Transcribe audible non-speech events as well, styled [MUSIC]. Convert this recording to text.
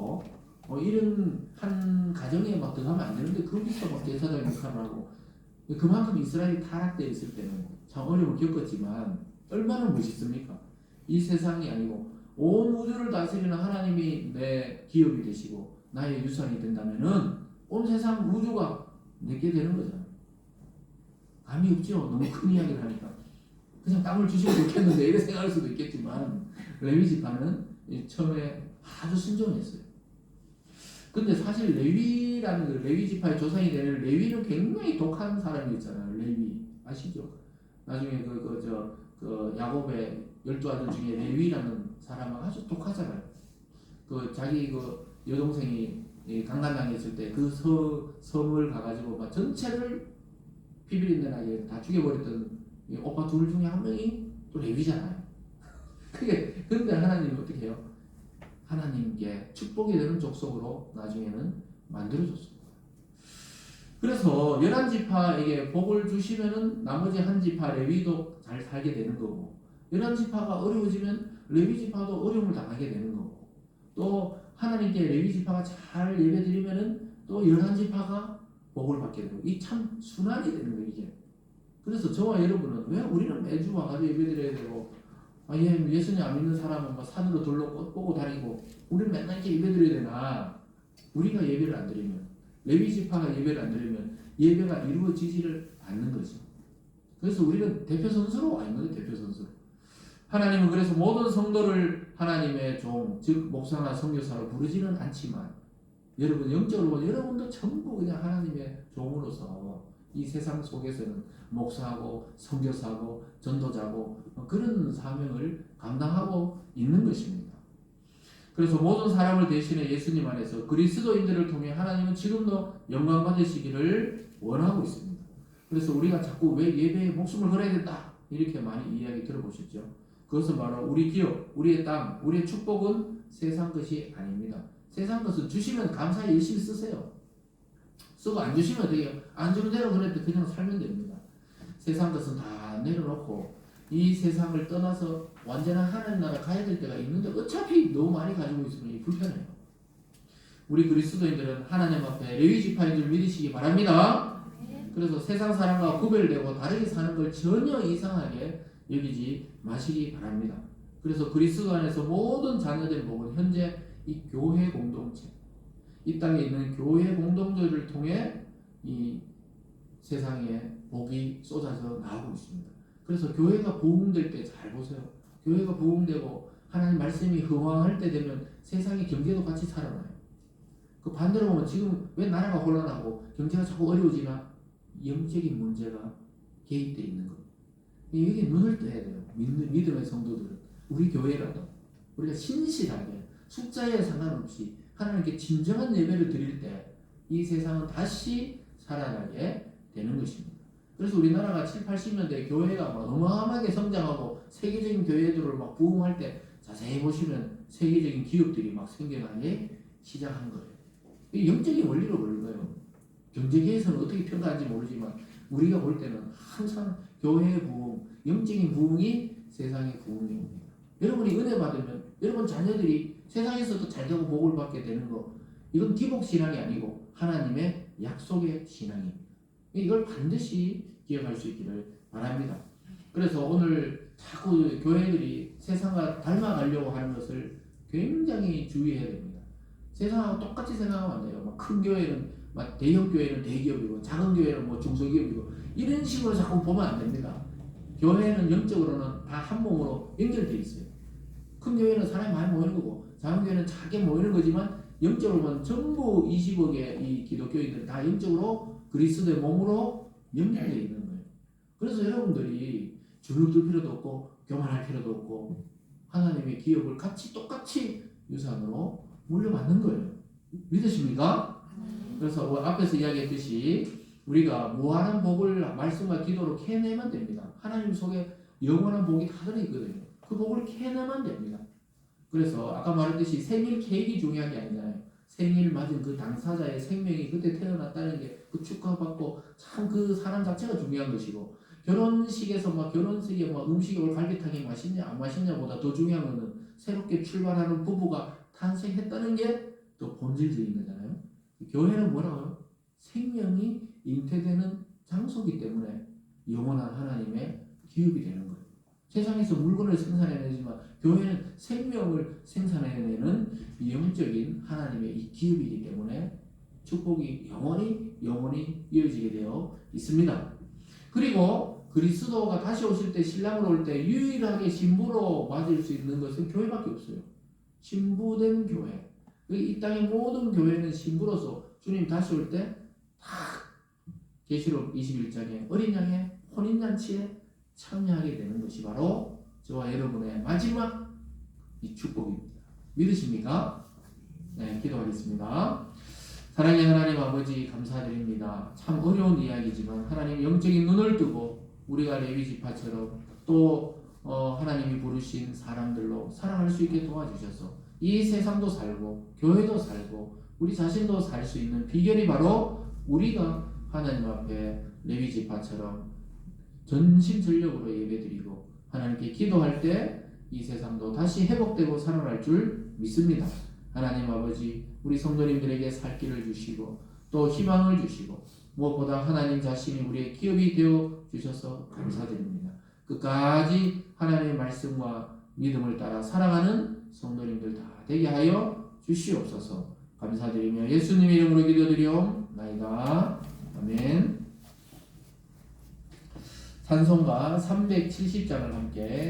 놓고 어, 이런 한 가정에 막 들어가면 안 되는데 거기서 막 제사장 역할을 하고 그만큼 이스라엘이 타락되어 있을 때는 참 어려움을 겪었지만 얼마나 멋있습니까? 이 세상이 아니고 온 우주를 다스리는 하나님이 내 기업이 되시고 나의 유산이 된다면은 온 세상 우주가 내게 되는 거잖아요. 감이 없죠. 너무 큰 이야기를 하니까 그냥 땅을 주시면 좋겠는데 이렇게 생각할 수도 있겠지만 레위 지파는 이 처음에 아주 순종했어요. 근데 사실 레위라는 그 레위 지파의 조상이 되는 레위는 굉장히 독한 사람이었잖아요. 레위 아시죠? 나중에 그 그 저 그 야곱의 열두 아들 중에 레위라는 사람은 아주 독하잖아요. 그 자기 그 여동생이 이 강간당했을 때 그 섬을 가가지고 막 전체를 피비린내 나게 다 죽여버렸던 이 오빠 둘 중에 한 명이 또 레위잖아요. [LAUGHS] 그게 근데 하나님이 어떻게 해요? 하나님께 축복이 되는 족속으로 나중에는 만들어줬습니다. 그래서 열한 지파에게 복을 주시면은 나머지 한 지파 레위도 잘 살게 되는 거고 열한 지파가 어려워지면 레위 지파도 어려움을 당하게 되는 거고 또 하나님께 레위 지파가 잘 예배드리면은 또 열한 지파가 복을 받게 되고 이 참 순환이 되는 거예요 이게. 그래서 저와 여러분은 왜 우리는 매주 와가지고 예배드려야 되고 아, 예, 예수님 안 믿는 사람은 막 산으로 돌로 꽃 보고 다니고 우리는 맨날 이렇게 예배 드려야 되나 우리가 예배를 안 드리면 레위 지파가 예배를 안 드리면 예배가 이루어지지를 않는 거죠. 그래서 우리는 대표 선수로 와 있는 거예요 대표 선수. 하나님은 그래서 모든 성도를 하나님의 종, 즉 목사나 선교사로 부르지는 않지만 여러분 영적으로 보면 여러분도 전부 그냥 하나님의 종으로서 이 세상 속에서는 목사하고 선교사하고 전도자고 그런 사명을 감당하고 있는 것입니다. 그래서 모든 사람을 대신해 예수님 안에서 그리스도인들을 통해 하나님은 지금도 영광 받으시기를 원하고 있습니다. 그래서 우리가 자꾸 왜 예배에 목숨을 걸어야 된다 이렇게 많이 이야기 들어보셨죠? 그것은 바로 우리 기업, 우리의 땅, 우리의 축복은 세상 것이 아닙니다. 세상 것은 주시면 감사히 열심히 쓰세요. 쓰고 안 주시면 어떻게 안 주는 대로 그래 그냥 살면 됩니다. 세상 것은 다 내려놓고 이 세상을 떠나서 완전한 하나님 나라 가야 될 때가 있는데 어차피 너무 많이 가지고 있으면 불편해요. 우리 그리스도인들은 하나님 앞에 레위 지파인 줄 믿으시기 바랍니다. 그래서 세상 사람과 구별되고 다르게 사는 걸 전혀 이상하게 여기지 마시기 바랍니다. 그래서 그리스도 안에서 모든 자녀들의 복은 현재 이 교회 공동체, 이 땅에 있는 교회 공동체를 통해 이 세상에 복이 쏟아져 나오고 있습니다. 그래서 교회가 부흥될 때 잘 보세요. 교회가 부흥되고 하나님 말씀이 흥황할 때 되면 세상의 경제도 같이 살아나요. 그 반대로 보면 지금 왜 나라가 혼란하고 경제가 자꾸 어려워지나 영적인 문제가 개입되어 있는 거예요. 여기 눈을 떠야 돼요. 믿음의 성도들은 우리 교회라도 우리가 신실하게 숫자에 상관없이 하나님께 진정한 예배를 드릴 때 이 세상은 다시 살아나게 되는 것입니다. 그래서 우리나라가 7, 80년대 교회가 막 어마어마하게 성장하고 세계적인 교회들을 막 부흥할 때 자세히 보시면 세계적인 기업들이 막 생겨나기 시작한 거예요. 이 영적인 원리로 보는 거예요. 경제계에서는 어떻게 평가하는지 모르지만 우리가 볼 때는 항상 교회의 부흥, 영적인 부흥이 세상의 부흥이 옵니다. 여러분이 은혜 받으면 여러분 자녀들이 세상에서도 잘 되고 복을 받게 되는 거 이건 기복 신앙이 아니고 하나님의 약속의 신앙입니다. 이걸 반드시 기억할 수 있기를 바랍니다. 그래서 오늘 자꾸 교회들이 세상과 닮아가려고 하는 것을 굉장히 주의해야 됩니다. 세상하고 똑같이 생각하면 안 돼요. 막 큰 교회는 막 대형 교회는 대기업이고 작은 교회는 뭐 중소기업이고 이런 식으로 자꾸 보면 안 됩니다. 교회는 영적으로는 다 한 몸으로 연결돼 있어요. 큰 교회는 사람이 많이 모이는 거고 작은 교회는 작게 모이는 거지만 영적으로 보면 전부 20억의 이 기독교인들은 다 영적으로 그리스도의 몸으로 연결되어 있는 거예요. 그래서 여러분들이 주눅 들 필요도 없고 교만할 필요도 없고 하나님의 기업을 같이 똑같이 유산으로 물려받는 거예요. 믿으십니까? 그래서 뭐 앞에서 이야기했듯이 우리가 무한한 복을 말씀과 기도로 캐내면 됩니다. 하나님 속에 영원한 복이 다 들어있거든요. 그 복을 캐내면 됩니다. 그래서 아까 말했듯이 생일 케이크 중요한 게 아니잖아요. 생일 맞은 그 당사자의 생명이 그때 태어났다는 게 그 축하받고 참 그 사람 자체가 중요한 것이고 결혼식에서 막 결혼식에 막 음식이 올 갈비탕이 맛있냐 안 맛있냐보다 더 중요한 거는 새롭게 출발하는 부부가 탄생했다는 게 또 본질적인 거잖아요. 교회는 뭐라고요? 생명이 잉태되는 장소기 때문에 영원한 하나님의 기업이 되는 거예요. 세상에서 물건을 생산해내지만 교회는 생명을 생산해내는 영적인 하나님의 이 기업이기 때문에 축복이 영원히 영원히 이어지게 되어 있습니다. 그리고 그리스도가 다시 오실 때 신랑으로 올때 유일하게 신부로 맞을 수 있는 것은 교회밖에 없어요. 신부된 교회. 이 땅의 모든 교회는 신부로서 주님 다시 올 때 다 계시록 21장에 어린 양의 혼인 잔치에 참여하게 되는 것이 바로 저와 여러분의 마지막 이 축복입니다. 믿으십니까? 네, 기도하겠습니다. 사랑의 하나님 아버지 감사드립니다. 참 어려운 이야기지만 하나님 영적인 눈을 뜨고 우리가 레위 지파처럼 또 어, 하나님이 부르신 사람들로 살아갈 수 있게 도와주셔서 이 세상도 살고 교회도 살고 우리 자신도 살 수 있는 비결이 바로 우리가 하나님 앞에 레위 지파처럼 전심전력으로 예배드리고 하나님께 기도할 때 이 세상도 다시 회복되고 살아날 줄 믿습니다. 하나님 아버지 우리 성도님들에게 살 길을 주시고 또 희망을 주시고 무엇보다 하나님 자신이 우리의 기업이 되어 주셔서 감사드립니다. 끝까지 하나님의 말씀과 믿음을 따라 살아가는 성도님들 다 되게 하여 주시옵소서. 감사드리며 예수님 이름으로 기도드리옵나이다. 아멘. 찬송가 370장을 함께